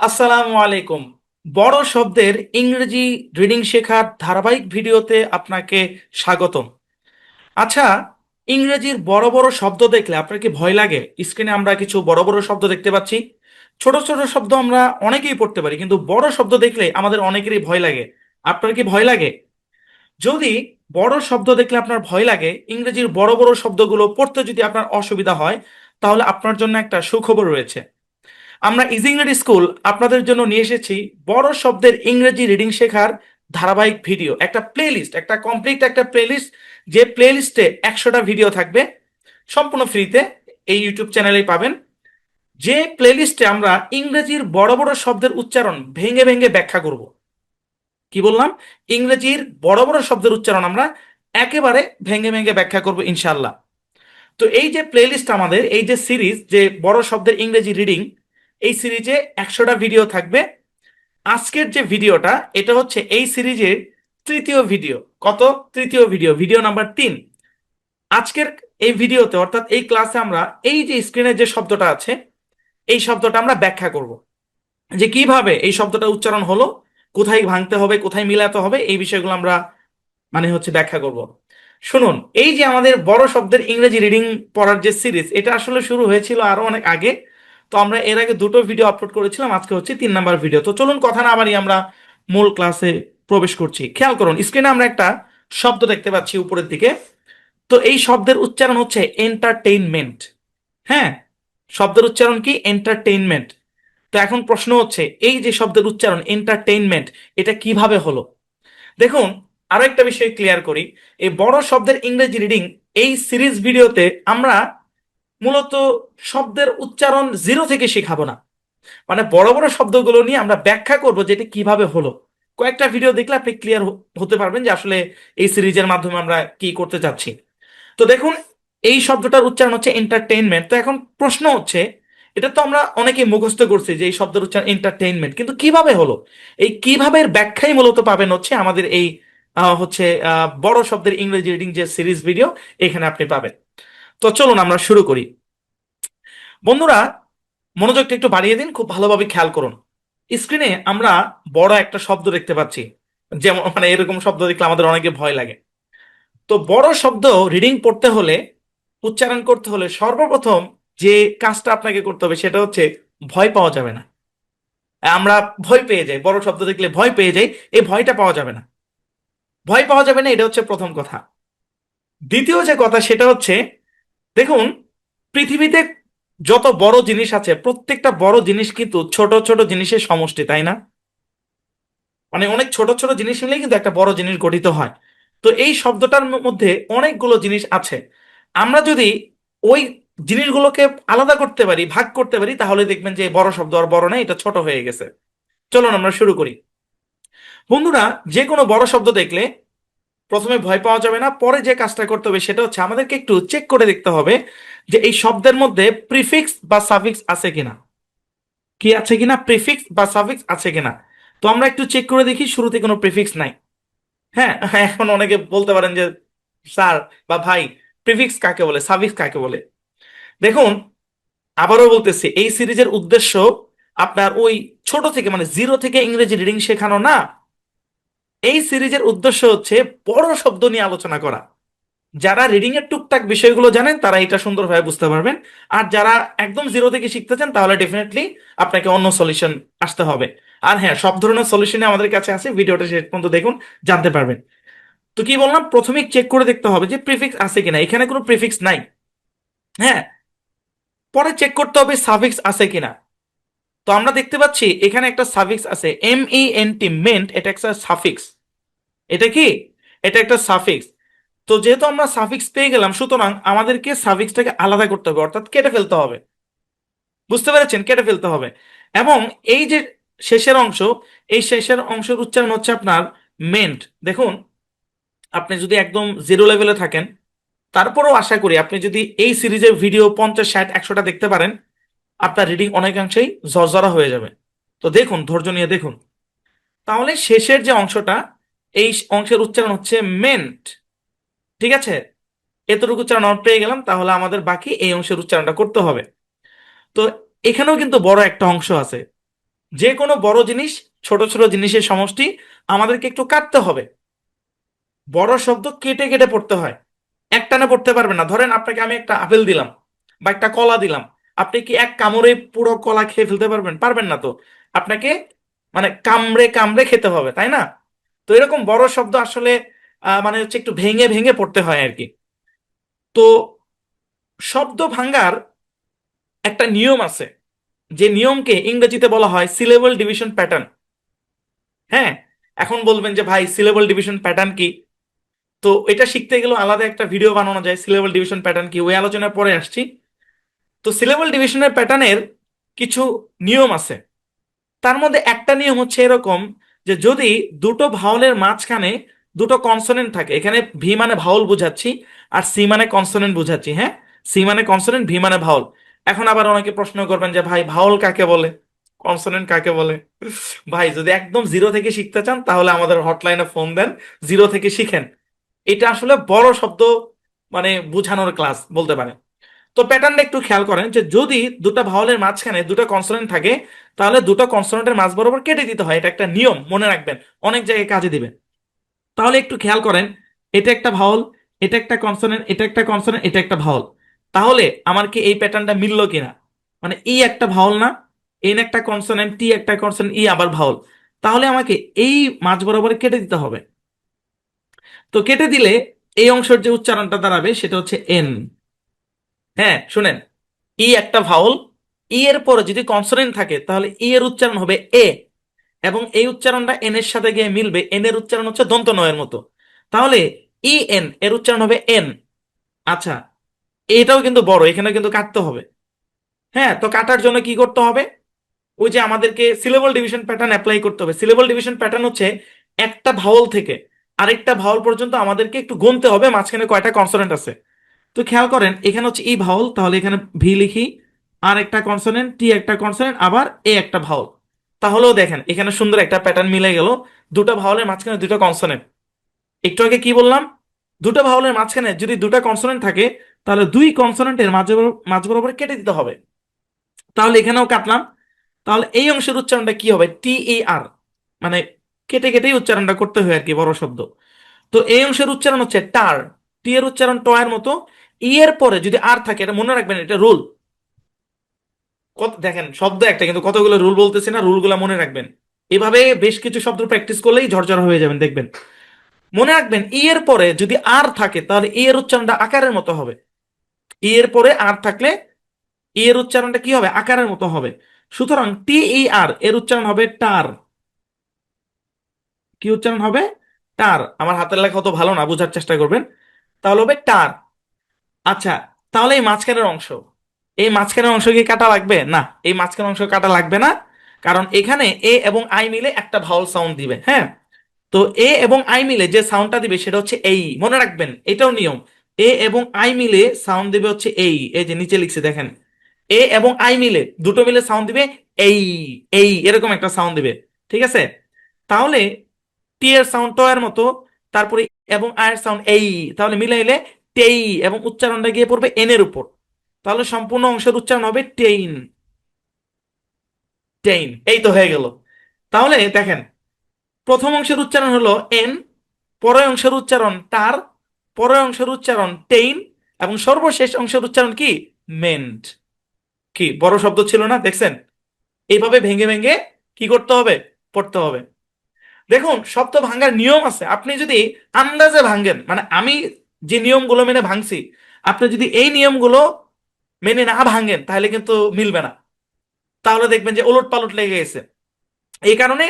আসসালামু আলাইকুম। বড় শব্দের ইংরেজি রিডিং শেখার ধারাবাহিক ভিডিওতে আপনাকে স্বাগতম। আচ্ছা ইংরেজির বড় বড় শব্দ দেখলে আপনার কি ভয় লাগে? স্ক্রিনে আমরা কিছু বড় বড় শব্দ দেখতে পাচ্ছি। ছোট ছোট শব্দ আমরা অনেকেই পড়তে পারি, কিন্তু বড় শব্দ দেখলে আমাদের অনেকেরই ভয় লাগে। আপনার কি ভয় লাগে? যদি বড় শব্দ দেখলে আপনার ভয় লাগে, ইংরেজির বড় বড় শব্দগুলো পড়তে যদি আপনার অসুবিধা হয়, তাহলে আপনার জন্য একটা সুখবর রয়েছে। আমরা ইজি ইংরেজি স্কুল আপনাদের জন্য নিয়ে এসেছি বড় শব্দের ইংরেজি রিডিং শেখার ধারাবাহিক ভিডিও, একটা প্লেলিস্ট একটা কমপ্লিট একটা প্লেলিস্ট যে প্লেলিস্টে একশোটা ভিডিও থাকবে, সম্পূর্ণ ফ্রিতে এই ইউটিউব চ্যানেলেই পাবেন। যে প্লেলিস্টে আমরা ইংরেজির বড় বড় শব্দের উচ্চারণ ভেঙে ভেঙে ব্যাখ্যা করব। কি বললাম? ইংরেজির বড় বড় শব্দের উচ্চারণ আমরা একেবারে ভেঙে ভেঙে ব্যাখ্যা করব ইনশাল্লাহ তো এই যে প্লেলিস্ট আমাদের, এই যে সিরিজ যে বড় শব্দের ইংরেজি রিডিং এই সিরিজে একশোটা ভিডিও থাকবে। আজকের যে ভিডিওটা এটা হচ্ছে এই সিরিজের তৃতীয় ভিডিও কত? তৃতীয় ভিডিও ভিডিও নাম্বার তিন। আজকের এই ভিডিওতে অর্থাৎ এই ক্লাসে আমরা এই যে স্ক্রিনে যে শব্দটা আছে, এই শব্দটা আমরা ব্যাখ্যা করব। যে কীভাবে এই শব্দটা উচ্চারণ হলো, কোথায় ভাঙতে হবে, কোথায় মিলাতে হবে, এই বিষয়গুলো আমরা মানে হচ্ছে ব্যাখ্যা করব। শুনুন, এই যে আমাদের বড় শব্দের ইংরেজি রিডিং পড়ার যে সিরিজ এটা আসলে শুরু হয়েছিল আরও অনেক আগে। তো আমরা এর আগে দুটো ভিডিও আপলোড করেছিলাম, আজকে হচ্ছে তিন নাম্বার ভিডিও তো চলুন কথা না বাড়ি আমরা মূল ক্লাসে প্রবেশ করছি। খেয়াল করুন স্ক্রিনে আমরা একটা শব্দ দেখতে পাচ্ছি উপরের দিকে। তো এই শব্দের উচ্চারণ হচ্ছে এন্টারটেইনমেন্ট হ্যাঁ শব্দের উচ্চারণ কি? এন্টারটেইনমেন্ট তো এখন প্রশ্ন হচ্ছে, এই যে শব্দের উচ্চারণ এন্টারটেইনমেন্ট এটা কীভাবে হলো? দেখুন, আরও একটা বিষয় ক্লিয়ার করি। এই বড় শব্দের ইংরেজি রিডিং এই সিরিজ ভিডিওতে আমরা মূলত শব্দের উচ্চারণ জিরো থেকে শেখাবো না। মানে বড় বড় শব্দগুলো নিয়ে আমরা ব্যাখ্যা করব যে এটা কীভাবে হলো। কয়েকটা ভিডিও দেখলে আপনি ক্লিয়ার হতে পারবেন যে আসলে এই সিরিজের মাধ্যমে আমরা কি করতে চাচ্ছি। তো দেখুন, এই শব্দটার উচ্চারণ হচ্ছে এন্টারটেইনমেন্ট তো এখন প্রশ্ন হচ্ছে, এটা তো আমরা অনেকে মুখস্থ করছি যে এই শব্দের উচ্চারণ এন্টারটেইনমেন্ট কিন্তু কীভাবে হলো? এই কীভাবে ব্যাখ্যাই মূলত পাবেন হচ্ছে আমাদের এই হচ্ছে বড় শব্দের ইংরেজি রিডিং যে সিরিজ ভিডিও এখানে আপনি পাবেন। তো চলুন আমরা শুরু করি। বন্ধুরা, মনোযোগটা একটু বাড়িয়ে দিন, খুব ভালোভাবে খেয়াল করুন। স্ক্রিনে আমরা বড় একটা শব্দ দেখতে পাচ্ছি। যেমন মানে এরকম শব্দ দেখলে আমাদের অনেকে ভয় লাগে। তো বড় শব্দ রিডিং পড়তে হলে, উচ্চারণ করতে হলে সর্বপ্রথম যে কাজটা আপনাকে করতে হবে সেটা হচ্ছে ভয় পাওয়া যাবে না। আমরা ভয় পেয়ে যাই, বড় শব্দ দেখলে ভয় পেয়ে যাই, এই ভয়টা পাওয়া যাবে না। ভয় পাওয়া যাবে না, এটা হচ্ছে প্রথম কথা। দ্বিতীয় যে কথা, সেটা হচ্ছে দেখুন, পৃথিবীতে যত বড় জিনিস আছে, প্রত্যেকটা বড় জিনিস কিন্তু ছোট ছোট জিনিসের সমষ্টি, তাই না? মানে অনেক ছোট ছোট জিনিস মিলে কিন্তু একটা বড় জিনিস গঠিত হয়। তো এই শব্দটার মধ্যে অনেকগুলো জিনিস আছে। আমরা যদি ওই জিনিসগুলোকে আলাদা করতে পারি, ভাগ করতে পারি, তাহলে দেখবেন যে বড় শব্দ আর বড় না এটা ছোট হয়ে গেছে। চলুন আমরা শুরু করি। বন্ধুরা, যে কোনো বড় শব্দ দেখলে প্রথমে ভয় পাওয়া যাবে না, পরে যে কাজটা করতে হবে সেটা হচ্ছে আমাদেরকে একটু চেক করে দেখতে হবে যে এই শব্দের মধ্যে প্রিফিক্স বা সাফিক্স আছে কিনা। কি আছে কিনা? প্রিফিক্স বা সাফিক্স আছে কিনা? তো আমরা একটু চেক করে দেখি, শুরুতে কোনো প্রিফিক্স নাই। হ্যাঁ এখন অনেকে বলতে পারেন যে, স্যার বা ভাই প্রিফিক্স কাকে বলে? সাফিক্স কাকে বলে? দেখুন, আবারও বলতেছি, এই সিরিজের উদ্দেশ্য আপনার ওই ছোট থেকে মানে জিরো থেকে ইংরেজি রিডিং শেখানো না। এই সিরিজের উদ্দেশ্য হচ্ছে বড় শব্দ নিয়ে আলোচনা করা। যারা রিডিং এর টুকটাক বিষয়গুলো জানেন, তারা এটা সুন্দরভাবে বুঝতে পারবেন। আর যারা একদম জিরো থেকে শিখতে চান, তাহলে ডেফিনেটলি আপনাকে অন্য সলিউশন আসতে হবে। আর হ্যাঁ সব ধরনের সলিউশনে আমাদের কাছে আছে। ভিডিওটা শেষ পর্যন্ত দেখুন, জানতে পারবেন। তো কি বললাম? প্রথমে চেক করে দেখতে হবে যে প্রিফিক্স আছে কিনা। এখানে কোনো প্রিফিক্স নাই। হ্যাঁ পরে চেক করতে হবে সাফিক্স আছে কিনা। তো আমরা দেখতে পাচ্ছি এখানে একটা সাফিক্স আছে। M E N T ment এটা একটা সাফিক্স এটা কি? এটা একটা সাফিক্স তো যেহেতু আমরা সাফিক্স পেয়ে গেলাম, সুতরাং আমাদেরকে সাফিক্সটাকে আলাদা করতে হবে, অর্থাৎ কেটে ফেলতে হবে। বুঝতে পেরেছেন? কেটে ফেলতে হবে। এবং এই যে শেষের অংশ, এই শেষের অংশের উচ্চারণ হচ্ছে আপনার মেন্ট দেখুন, আপনি যদি একদম জিরো লেভেলে থাকেন, তারপরেও আশা করি আপনি যদি এই সিরিজের ভিডিও পঞ্চাশ, ষাট, একশোটা দেখতে পারেন আপনার রিডিং অনেকাংশেই জর্জরা হয়ে যাবে। তো দেখুন, ধৈর্য নিয়ে দেখুন। তাহলে শেষের যে অংশটা, এই অংশের উচ্চারণ হচ্ছে মেন্ট ঠিক আছে? এতটুকু উচ্চারণ পেয়ে গেলাম, তাহলে আমাদের বাকি এই অংশের উচ্চারণটা করতে হবে। তো এখানেও কিন্তু বড় একটা অংশ আছে। যে কোনো বড় জিনিস, ছোট ছোট জিনিসের সমষ্টি আমাদেরকে একটু কাটতে হবে। বড় শব্দ কেটে কেটে পড়তে হয়। একটানে পড়তে পারবে না। ধরেন আপনাকে আমি একটা আপেল দিলাম বা একটা কলা দিলাম। আপনি কি এক কামড়ে পুরো কলা খেয়ে ফেলতে পারবেন? পারবেন না তো। আপনাকে মানে কামড়ে কামড়ে খেতে হবে, তাই না? তো এরকম বড় শব্দ আসলে মানে হচ্ছে একটু ভেঙে ভেঙে পড়তে হয় আর কি। তো শব্দ ভাঙ্গার একটা নিয়ম আছে, যে নিয়মকে ইংরেজিতে বলা হয় সিলেবল ডিভিশন প্যাটার্ন হ্যাঁ? এখন বলবেন যে, ভাই সিলেবল ডিভিশন প্যাটার্ন কি? তো এটা শিখতে গেলেও আলাদা একটা ভিডিও বানানো যায় সিলেবল ডিভিশন প্যাটার্ন কি? ওই আলোচনার পরে আসছি। তো সিলেবল ডিভিশনের প্যাটার্নের কিছু নিয়ম আছে। তার মধ্যে একটা নিয়ম হচ্ছে এরকম যে যদি দুটো ভাওয়ালের মাঝখানে দুটো কনসোনেন্ট থাকে, এখানে ভি মানে ভাওয়াল বুঝাচ্ছি আর সি মানে কনসোনেন্ট বুঝাচ্ছি হ্যাঁ? সি মানে কনসোনেন্ট ভি মানে ভাওয়াল এখন আবার অনেকে প্রশ্ন করবেন যে, ভাই ভাওয়াল কাকে বলে? কনসোনেন্ট কাকে বলে? ভাই, যদি একদম জিরো থেকে শিখতে চান, তাহলে আমাদের হটলাইনে ফোন দেন জিরো থেকে শিখেন। এটা আসলে বড় শব্দ মানে বুঝানোর ক্লাস বলতে পারেন। তো প্যাটার্নটা একটু খেয়াল করেন যে যদি দুটো ভাওয়ালের মাঝখানে দুটো কনসোনেন্ট থাকে, তাহলে দুটো কনসোনেন্টের মাঝ বরাবর কেটে দিতে হয়, এটা একটা নিয়ম, মনে রাখবেন, অনেক জায়গায় কাজে দিবে তাহলে একটু খেয়াল করেন, এটা একটা ভাওয়াল এটা একটা কনসোনেন্ট এটা একটা কনসোনেন্ট এটা একটা ভাওয়াল তাহলে আমার কি এই প্যাটার্নটা মিললো কিনা? মানে ই একটা ভাওয়াল না, এন একটা কনসোনেন্ট টি একটা কনসোনেন্ট ই আবার ভাওয়াল তাহলে আমাকে এই মাঝ বরাবর কেটে দিতে হবে। তো কেটে দিলে এই অংশের যে উচ্চারণটা দাঁড়াবে, সেটা হচ্ছে এন। হ্যাঁ শুনেন। ই একটা ভাওয়াল ই এর পরে যদি কনসোনেন্ট থাকে, তাহলে ই এর উচ্চারণ হবে এ এবং এই উচ্চারণটা এন এর সাথে গিয়ে মিলবে। এন এর উচ্চারণ হচ্ছে দন্ত নয়ের মতো। তাহলে ই এন এর উচ্চারণ হবে এন আচ্ছা এটাও কিন্তু বড় এখানে কিন্তু কাটতে হবে। হ্যাঁ তো কাটার জন্য কি করতে হবে? ওই যে আমাদেরকে সিলেবল ডিভিশন প্যাটার্ন অ্যাপ্লাই করতে হবে। সিলেবল ডিভিশন প্যাটার্ন হচ্ছে একটা ভাওয়াল থেকে আরেকটা ভাওয়াল পর্যন্ত আমাদেরকে একটু গুনতে হবে, মাঝখানে কয়টা কনসোনেন্ট আছে? তো খেয়াল করেন, এখানে হচ্ছে ই ভাওয়াল তাহলে এখানে ভি লিখি, আর একটা কনসোনেন্ট টি একটা কনসোনেন্ট আবার এ একটা ভাওয়াল তাহলেও দেখেন, এখানে সুন্দর একটা প্যাটার্ন মিলে গেল, দুটো ভাওয়ালের মাঝখানে দুটো কনসোনেন্ট একটু আগে কি বললাম? দুটো ভাওয়ালের মাঝখানে যদি দুটো কনসোনেন্ট থাকে, তাহলে দুই কনসোনেন্টের মাঝ মাঝ বরাবর কেটে দিতে হবে। তাহলে এখানেও কাটলাম। তাহলে এই অংশের উচ্চারণটা কি হবে? টি এ আর মানে কেটে কেটেই উচ্চারণটা করতে হয় আর কি, বড় শব্দ। তো এই অংশের উচ্চারণ হচ্ছে টার টি এর উচ্চারণ ট এর মতো। ই এর পরে যদি আর থাকে, এটা মনে রাখবেন, এটা রুল। কত দেখেন, শব্দ একটা, কিন্তু কতগুলো রুল বলতেছি না, রুলগুলো মনে রাখবেন। এভাবে বেশ কিছু শব্দ প্র্যাকটিস করলেই ঝরঝর হয়ে যাবেন, দেখবেন। মনে রাখবেন ই এর পরে যদি আর থাকে, তাহলে ই এর উচ্চারণটা আকারের মতো হবে। ই এর পরে আর থাকলে ই এর উচ্চারণটা কি হবে? আকারের মতো হবে। সুতরাং টি ই আর এর উচ্চারণ হবে টার। কি উচ্চারণ হবে? টার। আমার হাতের লেখা অত ভালো না, বোঝার চেষ্টা করবেন। তাহলে হবে টার। আচ্ছা তাহলে এই মাঝখানের অংশ। এই মাঝখানের অংশ কি কাটা লাগবে? না, এই মাঝখানের অংশ কাটা লাগবে না, কারণ এখানে এ এবং আই মিলে একটা ভাওয়াল সাউন্ড দিবে হ্যাঁ? তো এ এবং আই মিলে যে সাউন্ডটা দিবে সেটা হচ্ছে এই, মনে রাখবেন, এটাও নিয়ম। এ এবং আই মিলে সাউন্ড দিবে হচ্ছে এই এই যে নিচে লিখছে, দেখেন। এ এবং আই মিলে, দুটো মিলে সাউন্ড দিবে এই এই, এরকম একটা সাউন্ড দিবে, ঠিক আছে? তাহলে টি এর সাউন্ড ট এর মতো, তারপরে এবং আয়ের সাউন্ড এই, তাহলে মিলাইলে টেই এবং উচ্চারণটা গিয়ে পড়বে এন এর উপর। তাহলে সম্পূর্ণ অংশের উচ্চারণ হবে টেইন। টেইন, এই তো হয়ে গেল। তাহলে দেখেন, প্রথম অংশের উচ্চারণ হলো এন, পরের অংশের উচ্চারণ তার, পরের অংশের উচ্চারণ টেইন, এবং সর্বশেষ অংশের উচ্চারণ কি? মেন্ট। কি, বড় শব্দ ছিল না? দেখছেন? এইভাবে ভেঙে ভেঙে কি করতে হবে? পড়তে হবে। দেখুন, শব্দ ভাঙার নিয়ম আছে। আপনি যদি আন্দাজে ভাঙেন মানে আমি যে নিয়মগুলো মেনে ভাঙছি, আপনি যদি এই নিয়মগুলো মেনে না ভাঙেন, তাহলে কিন্তু মিলবে না। তাহলে দেখবেন যে ওলট পালট লেগে গেছে। এই কারণে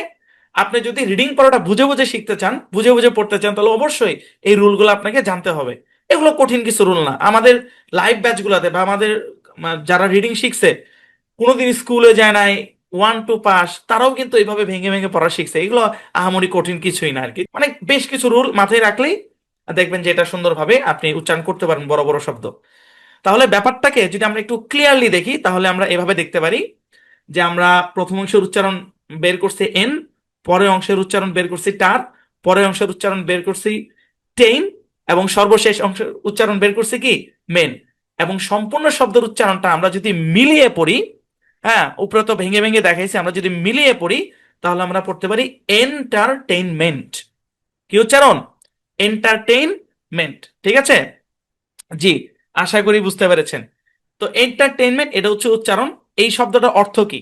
আপনি যদি রিডিং পড়াটা বুঝে বুঝে শিখতে চান, বুঝে বুঝে পড়তে চান, তাহলে অবশ্যই এই রুলগুলো আপনাকে জানতে হবে। এগুলো কঠিন কিছু রুল না। আমাদের লাইভ ব্যাচগুলোতে বা আমাদের যারা রিডিং শিখছে, কোনোদিন স্কুলে যায় নাই ওয়ান টু পাস তারাও কিন্তু এইভাবে ভেঙে ভেঙে পড়া শিখছে। এগুলো আহামরি কঠিন কিছুই না আর কি। মানে বেশ কিছু রুল মাথায় রাখলেই দেখবেন যে এটা সুন্দরভাবে আপনি উচ্চারণ করতে পারেন বড় বড় শব্দ। তাহলে ব্যাপারটাকে যদি আমরা একটু ক্লিয়ারলি দেখি, তাহলে আমরা এভাবে দেখতে পারি যে আমরা প্রথম অংশের উচ্চারণ বের করছি এন পরের অংশের উচ্চারণ বের করছি টার পরের অংশের উচ্চারণ বের করছি টেইন, এবং সর্বশেষ অংশের উচ্চারণ বের করছি কি? মেন এবং সম্পূর্ণ শব্দের উচ্চারণটা আমরা যদি মিলিয়ে পড়ি হ্যাঁ উপরে তো ভেঙে ভেঙে দেখাইছি, আমরা যদি মিলিয়ে পড়ি, তাহলে আমরা পড়তে পারি এন্টারটেইনমেন্ট কি উচ্চারণ? এন্টারটেইনমেন্ট ঠিক আছে? জি, আশা করি বুঝতে পেরেছেন। তো এন্টারটেইনমেন্ট এটা হচ্ছে উচ্চারণ। এই শব্দটার অর্থ কি?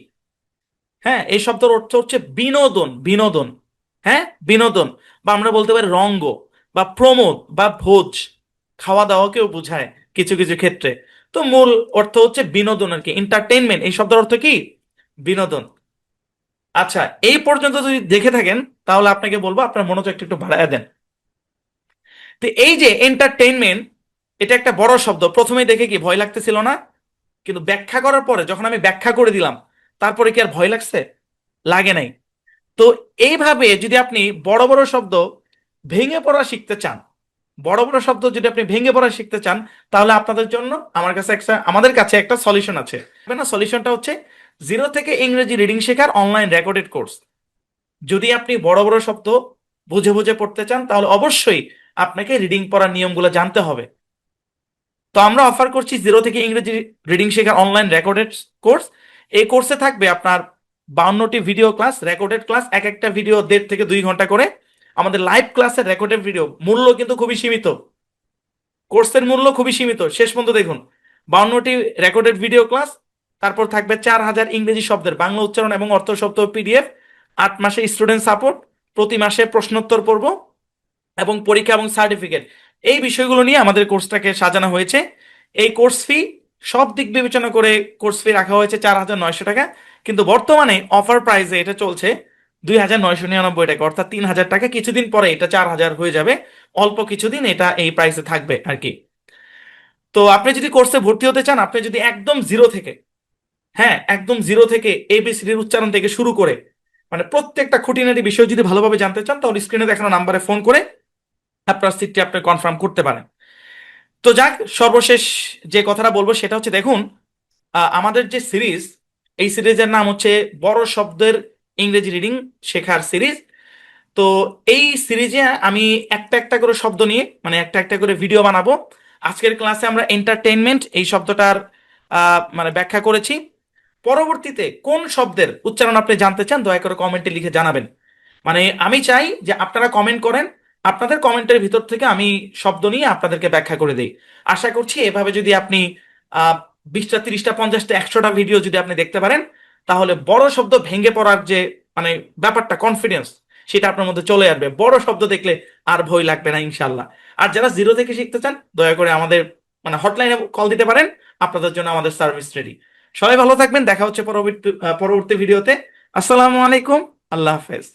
হ্যাঁ এই শব্দের অর্থ হচ্ছে বিনোদন বিনোদন। হ্যাঁ বিনোদন। বা আমরা বলতে পারি রঙ্গ, বা প্রমোদ, বা ভোজ। খাওয়া দাওয়াকেও বোঝায় কিছু কিছু ক্ষেত্রে। তো মূল অর্থ হচ্ছে বিনোদন আর কি এন্টারটেইনমেন্ট এই শব্দের অর্থ কি? বিনোদন। আচ্ছা এই পর্যন্ত যদি দেখে থাকেন, তাহলে আপনাকে বলব আপনার মনোযোগ একটু একটু বাড়ায় দেন। তো এই যে এন্টারটেইনমেন্ট এটা একটা বড় শব্দ। প্রথমে দেখে কি ভয় লাগতেছিল না? কিন্তু ব্যাখ্যা করার পরে যখন আমি ব্যাখ্যা করে দিলাম, তারপরে কি আর ভয় লাগছে? লাগে নাই। তো এইভাবে যদি আপনি বড় বড় শব্দ ভেঙে পড়া শিখতে চান, বড় বড় শব্দ যদি আপনি ভেঙে পড়া শিখতে চান, তাহলে আপনাদের জন্য আমার কাছে একটা, আমাদের কাছে একটা সলিউশন আছে। না সলিউশনটা হচ্ছে জিরো থেকে ইংরেজি রিডিং শেখার অনলাইন রেকর্ডেড কোর্স যদি আপনি বড় বড় শব্দ বুঝে বুঝে পড়তে চান, তাহলে অবশ্যই আপনাকে রিডিং পড়ার নিয়মগুলো জানতে হবে। তো আমরা অফার করছি জিরো থেকে ইংরেজি রিডিং শেখার অনলাইন রেকর্ডেড কোর্স এই কোর্সে থাকবে আপনার বাউন্নটি ভিডিও ক্লাস রেকর্ডেড ক্লাস এক একটা ভিডিও দেড় থেকে দুই ঘণ্টা করে। আমাদের লাইভ ক্লাসের রেকর্ডেড ভিডিও মূল্য কিন্তু খুবই সীমিত। কোর্সের মূল্য খুবই সীমিত। শেষ পর্যন্ত দেখুন। বাউন্নটি রেকর্ডেড ভিডিও ক্লাস তারপর থাকবে চার হাজার ইংরেজি শব্দের বাংলা উচ্চারণ এবং অর্থ শব্দ পিডিএফ আট মাসে স্টুডেন্ট সাপোর্ট প্রতি মাসে প্রশ্নোত্তর পর্ব। এবং পরীক্ষা এবং সার্টিফিকেট এই বিষয়গুলো নিয়ে আমাদের কোর্সটাকে সাজানো হয়েছে। এই কোর্স ফি সব দিক বিবেচনা করে কোর্স ফি রাখা হয়েছে চার হাজার নয়শো টাকা। কিন্তু বর্তমানে অফার প্রাইসে এটা চলছে দুই হাজার নয়শো নিরানব্বই টাকা, অর্থাৎ তিন হাজার টাকা। কিছুদিন পরে এটা চার হাজার হয়ে যাবে। অল্প কিছুদিন এটা এই প্রাইসে থাকবে আর কি। তো আপনি যদি কোর্সে ভর্তি হতে চান, আপনি যদি একদম জিরো থেকে হ্যাঁ একদম জিরো থেকে এবিসিডির উচ্চারণ থেকে শুরু করে মানে প্রত্যেকটা খুঁটিনাটি বিষয় যদি ভালোভাবে জানতে চান, তাহলে স্ক্রিনে দেখানো নাম্বারে ফোন করে আপনার সিটটি আপনি কনফার্ম করতে পারেন। তো যাক, সর্বশেষ যে কথাটা বলব সেটা হচ্ছে, দেখুন আমাদের যে সিরিজ এই সিরিজের নাম হচ্ছে বড় শব্দের ইংরেজি রিডিং শেখার সিরিজ তো এই সিরিজে আমি একটা একটা করে শব্দ নিয়ে মানে একটা একটা করে ভিডিও বানাবো। আজকের ক্লাসে আমরা এন্টারটেইনমেন্ট এই শব্দটার মানে ব্যাখ্যা করেছি। পরবর্তীতে কোন শব্দের উচ্চারণ আপনি জানতে চান, দয়া করে কমেন্টে লিখে জানাবেন। মানে আমি চাই যে আপনারা কমেন্ট করেন আপনাদের কমেন্টের ভিতর থেকে আমি শব্দ নিয়ে আপনাদেরকে ব্যাখ্যা করে দিই। আশা করছি এভাবে যদি আপনি বিশটা, তিরিশটা, পঞ্চাশটা, একশোটা ভিডিও যদি আপনি দেখতে পারেন, তাহলে বড় শব্দ ভেঙে পড়ার যে মানে ব্যাপারটা কনফিডেন্স সেটা আপনার মধ্যে চলে আসবে। বড় শব্দ দেখলে আর ভয় লাগবে না ইনশাল্লাহ আর যারা জিরো থেকে শিখতে চান, দয়া করে আমাদের মানে হটলাইনে কল দিতে পারেন, আপনাদের জন্য আমাদের সার্ভিস রেডি সবাই ভালো থাকবেন, দেখা হচ্ছে পরবর্তী পরবর্তী ভিডিওতে আসসালামু আলাইকুম, আল্লাহ হাফেজ।